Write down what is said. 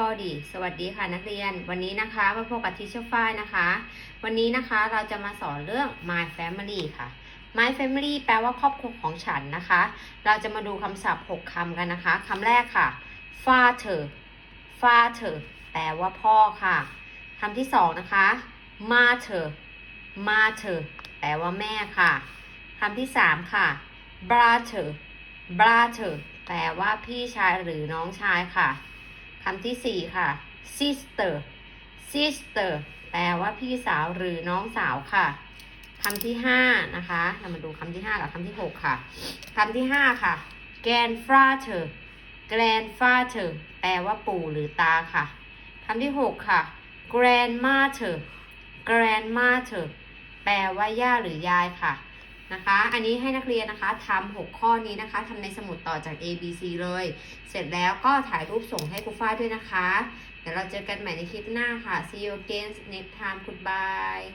สวัสดีค่ะนักเรียน วันนี้นะคะมาพบกับทิชเชอร์ฝ้ายนะคะ วันนี้นะคะเราจะมาสอนเรื่อง my family ค่ะ my family แปลว่าครอบครัวของฉันนะคะ เราจะมาดูคำศัพท์ 6คำกันนะคะคำแรกค่ะ father father แปลว่าพ่อค่ะคำที่สองนะคะ mother mother แปลว่าแม่ค่ะคำที่สามค่ะ brother brother แปลว่าพี่ชายหรือน้องชายค่ะ คำที่สี่ค่ะ sister sister แปลว่าพี่สาวหรือน้องสาวค่ะคำที่ห้านะคะ เรามาดูคำที่ห้ากับคำที่หกค่ะคำที่ห้าค่ะ grandfather grandfather แปลว่าปู่หรือตาค่ะคำที่หกค่ะ grandmother grandmother แปลว่าย่าหรือยายค่ะ นะคะ อันนี้ให้นักเรียนนะคะทำหกข้อนี้นะคะทำในสมุดต่อจาก A B C เลย เสร็จแล้วก็ถ่ายรูปส่งให้ครูฝ้ายด้วยนะคะ เดี๋ยวเราเจอกันใหม่ในคลิปหน้าค่ะ see you again next time goodbye